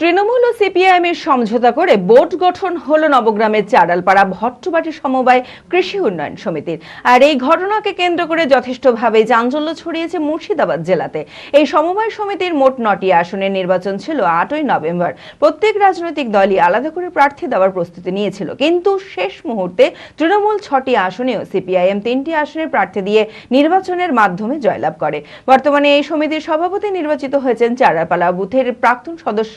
তৃণমূল ও CPIM এর সমঝোতা করে বোর্ড গঠন হলো নবগ্রামের চারালপাড়া ভট্টবাটি সমবায় কৃষি উন্নয়ন সমিতির। আর এই ঘটনাকে কেন্দ্র করে যথেষ্টভাবে চাঞ্চল্য ছড়িয়েছে মুর্শিদাবাদ জেলাতে। এই সমবায় সমিতির মোট নটি আসনের নির্বাচন ছিল আটই নভেম্বর। প্রত্যেক রাজনৈতিক দলই আলাদা করে প্রার্থী দেওয়ার প্রস্তুতি নিয়েছিল। কিন্তু শেষ মুহূর্তে তৃণমূল ছটি আসনেও সিপিআইএম তিনটি আসনের প্রার্থী দিয়ে নির্বাচনের মাধ্যমে জয়লাভ করে। বর্তমানে এই সমিতির সভাপতি নির্বাচিত হয়েছেন চারাপালা বুথের প্রাক্তন সদস্য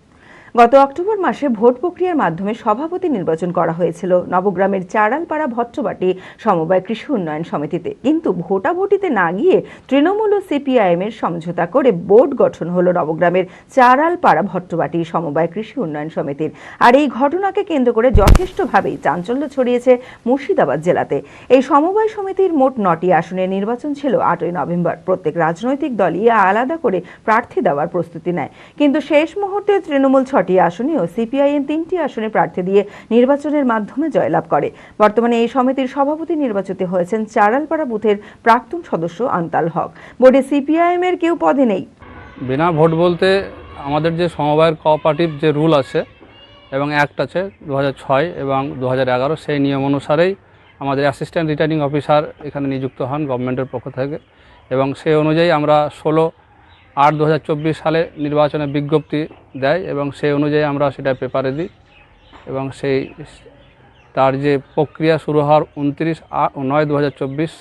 গত অক্টোবর মাসে ভোট প্রক্রিয়ার মাধ্যমে সভাপতি নির্বাচন করা হয়েছিল। নবগ্রামের চারালপাড়া ভট্টবাটি সমবায় কৃষি উন্নয়ন সমিতিতে। কিন্তু ভোটাভুটিতে না গিয়ে তৃণমূল ও সিপিআইএম এর সমঝোতা করে বোর্ড গঠন হলো নবগ্রামের চারালপাড়া ভট্টবাটি সমবায় কৃষি উন্নয়ন সমিতির। আর এই ঘটনাকে কেন্দ্র করে যথেষ্টভাবেই চাঞ্চল্য ছড়িয়েছে মুর্শিদাবাদ জেলাতে। এই সমবায় সমিতির মোট নটি আসনের নির্বাচন ছিল আটই নভেম্বর। প্রত্যেক রাজনৈতিক দলই আলাদা করে প্রার্থী দেওয়ার প্রস্তুতি নেয়। কিন্তু শেষ মুহূর্তে তৃণমূল ছটি আসনে ও সিপিআইএম তিনটি আসনে প্রার্থী দিয়ে নির্বাচনের মাধ্যমে জয়লাভ করে। বর্তমানে এই সমিতির সভাপতি নির্বাচিত হয়েছেন চারালপাড়া বুথের প্রাক্তন সদস্য আন্তাল হক। বোর্ডে সিপিআইএম এর কেউ পদে নেই। বিনা ভোট বলতে আমাদের যে সমবায়ের কোঅপারেটিভ যে রুল আছে এবং অ্যাক্ট আছে দু ছয় এবং দু এগারো, সেই নিয়ম অনুসারেই আমাদের অ্যাসিস্ট্যান্ট রিটার্নিং অফিসার এখানে নিযুক্ত হন গভর্নমেন্টের পক্ষ থেকে এবং সেই অনুযায়ী আমরা ষোলো আট দু সালে নির্বাচনে বিজ্ঞপ্তি দেয় এবং সেই অনুযায়ী আমরা সেটা পেপারে দিই এবং সেই তার যে প্রক্রিয়া শুরু হওয়ার উনত্রিশ নয় দু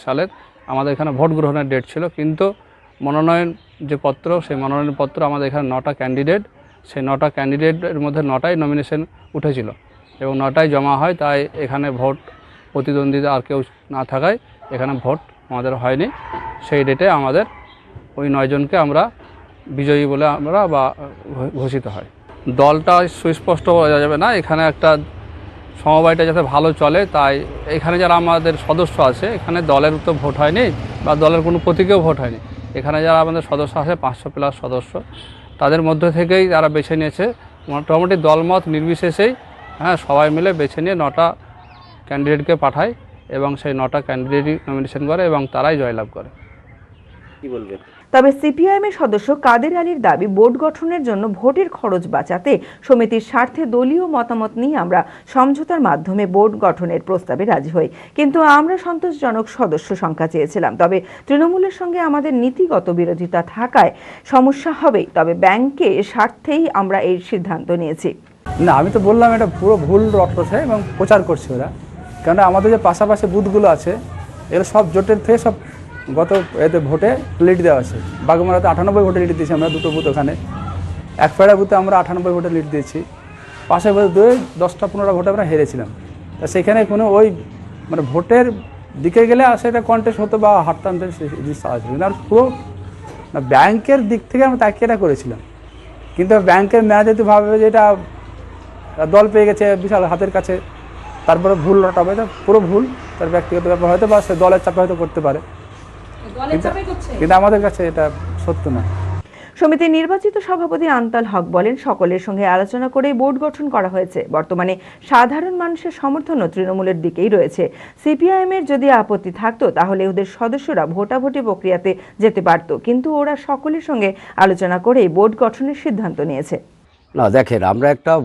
সালের আমাদের এখানে ভোট গ্রহণের ডেট ছিল। কিন্তু মনোনয়ন যে পত্র, সেই মনোনয়ন পত্র আমাদের এখানে নটা ক্যান্ডিডেট, সেই নটা ক্যান্ডিডেটের মধ্যে নটাই নমিনেশন উঠেছিল এবং নটাই জমা হয়। তাই এখানে ভোট প্রতিদ্বন্দ্বিতা আর কেউ না থাকায় এখানে ভোট আমাদের হয়নি। সেই ডেটে আমাদের ওই নয়জনকে আমরা বিজয়ী বলে আমরা বা ঘোষিত হয়। দলটা সুস্পষ্ট বলা যাবে না, এখানে একটা সমবায়টা যাতে ভালো চলে, তাই এখানে যারা আমাদের সদস্য আছে, এখানে দলের তো ভোট হয়নি বা দলের কোনো প্রতীকেও ভোট হয়নি। এখানে যারা আমাদের সদস্য আছে, পাঁচশো প্লাস সদস্য, তাদের মধ্যে থেকেই তারা বেছে নিয়েছে। মোটামুটি দলমত নির্বিশেষেই হ্যাঁ সবাই মিলে বেছে নিয়ে নটা ক্যান্ডিডেটকে পাঠায় এবং সেই নটা ক্যান্ডিডেটই নমিনেশন করে এবং তারাই জয়লাভ করে। কি বলবেন? তবে সিপিআইএম এর সদস্য কাদের আলীর দাবি, বোর্ড গঠনের জন্য ভোটের খরচ বাঁচাতে সমিতির স্বার্থে দলীয় মতামত নিয়ে আমরা সমঝোতার মাধ্যমে বোর্ড গঠনের প্রস্তাবে রাজি হই। কিন্তু আমরা সন্তোষজনক সদস্য সংখ্যা চেয়েছিলাম। তবে তৃণমূলের সঙ্গে আমাদের নীতিগত বিরোধিতা থাকায় সমস্যা হবেই। তবে ব্যাংকে স্বার্থেই আমরা এই সিদ্ধান্ত নিয়েছি। না, আমি তো বললাম এটা পুরো ভুল রটছে এবং প্রচার করছে ওরা। কেননা আমাদের যে পাশাপাশি বুথগুলো আছে, এগুলো সব জোটের থেকে সব গত এতে ভোটে লিড দেওয়া আছে। বাগমারাতে আটানব্বই ভোটে লিড দিয়েছি আমরা, দুটো বুথ ওখানে। এক পেড়া বুথে আমরা আটানব্বই ভোটে লিড দিয়েছি। পাশে বুথে দুই, দশটা পনেরো ভোটে আমরা হেরেছিলাম। তা সেখানে কোনো ওই মানে ভোটের দিকে গেলে সেটা কন্টেস্ট হতো বা জিনিসটা আছে কিন্তু আর পুরো না, ব্যাংকের দিক থেকে আমরা তাকিয়ে এটা করেছিলাম। কিন্তু ব্যাংকের ম্যানেজার যদি ভাবে যে এটা দল পেয়ে গেছে বিশাল হাতের কাছে। তারপরে ভুল এটা পুরো ভুল। তার ব্যক্তিগত ব্যাপার হয়তো বা সে দলের চাপে হয়তো করতে পারে। কিন্তু- কিন্তু আমাদের কাছে এটা সত্য না। সমিতির নির্বাচিত সভাপতি আন্তাল হক বলেন সকলের সঙ্গে আলোচনা করে বোর্ড গঠন করা হয়েছে। বর্তমানে সাধারণ মানুষের সমর্থনও তৃণমূলের দিকেই রয়েছে। সিপিআইএম এর যদি আপত্তি থাকতো তাহলে ওদের সদস্যরা ভোটাভুটি প্রক্রিয়াতে যেতে পারত। কিন্তু ওরা সকলের সঙ্গে আলোচনা করেই বোর্ড গঠনের সিদ্ধান্ত নিয়েছে। না দেখেন আমরা একটা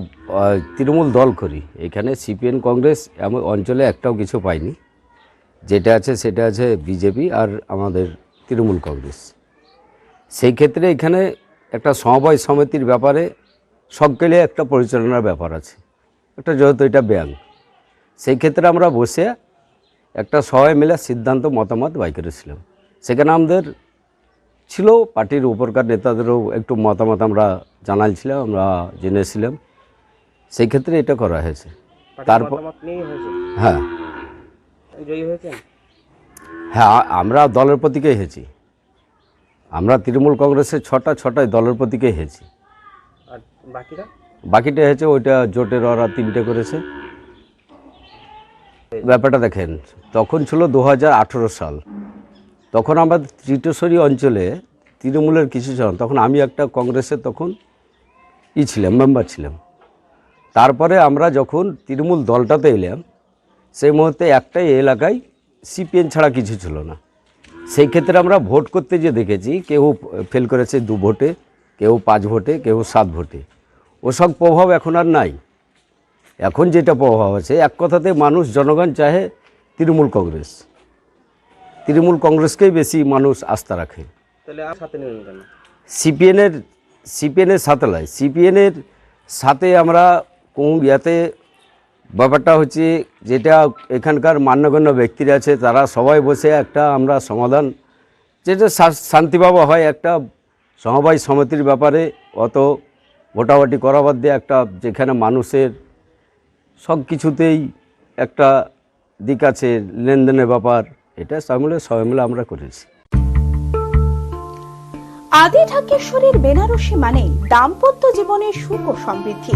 তৃণমূল দল করি। এখানে সিপিএন কংগ্রেস এমন অঞ্চলে একটাও কিছু পাইনি। যেটা আছে সেটা আছে বিজেপি আর আমাদের তৃণমূল কংগ্রেস। সেই ক্ষেত্রে এখানে একটা সমবায় সমিতির ব্যাপারে সকলে একটা পরিচালনার ব্যাপার আছে। একটা যেহেতু এটা ব্যাংক সেই ক্ষেত্রে আমরা বসে একটা সবাই মিলে সিদ্ধান্ত মতামত বাই করেছিলাম। সেখানে আমাদের ছিল পার্টির উপরকার নেতাদেরও একটু মতামত আমরা জানাইছিলাম আমরা জেনেছিলাম। সেই ক্ষেত্রে এটা করা হয়েছে। তারপর হ্যাঁ। জয়ী হয়েছেন? হ্যাঁ আমরা দলের প্রতীকেই হেছি আমরা তৃণমূল কংগ্রেসের ছটা ছটায় দলের প্রতীকেই হেছি আর বাকিরা? বাকিটা হয়েছে ওইটা জোটের ওরা তিনটে করেছে। ব্যাপারটা দেখেন তখন ছিল দু হাজার আঠেরো সাল। তখন আমরা ত্রিটেশ্বরী অঞ্চলে তৃণমূলের কিছু জন তখন আমি একটা কংগ্রেসের তখন ই ছিলাম মেম্বার ছিলাম। তারপরে আমরা যখন তৃণমূল দলটাতে এলাম সেই মুহূর্তে একটাই এলাকায় সিপিএন ছাড়া কিছু ছিল না। সেই ক্ষেত্রে আমরা ভোট করতে যে দেখেছি কেউ ফেল করেছে দু ভোটে কেউ পাঁচ ভোটে কেউ সাত ভোটে। ওসব প্রভাব এখন আর নাই। এখন যেটা প্রভাব আছে এক কথাতে মানুষ জনগণ চাহে তৃণমূল কংগ্রেস। তৃণমূল কংগ্রেসকেই বেশি মানুষ আস্থা রাখে। সিপিএনের সিপিএনের সাথে নয় সিপিএনের সাথে আমরা কোন ইয়াতে ব্যাপারটা হচ্ছে যেটা এখানকার মান্যগণ্য ব্যক্তিরা আছে, তারা সবাই বসে একটা আমরা সমাধান, যেটা শান্তিভাবে হয় একটা সমবায় সমিতির ব্যাপারে, অত ভোটাভুটি করাবার দিয়ে একটা যেখানে মানুষের সব কিছুতেই একটা দিক আছে, লেনদেনের ব্যাপার, এটা সব মিলে সবাই মিলে আমরা করেছি। আদি ঢাকেশ্বরীর বেনারসি মানেই দাম্পত্য জীবনের সুখ ও সমৃদ্ধি।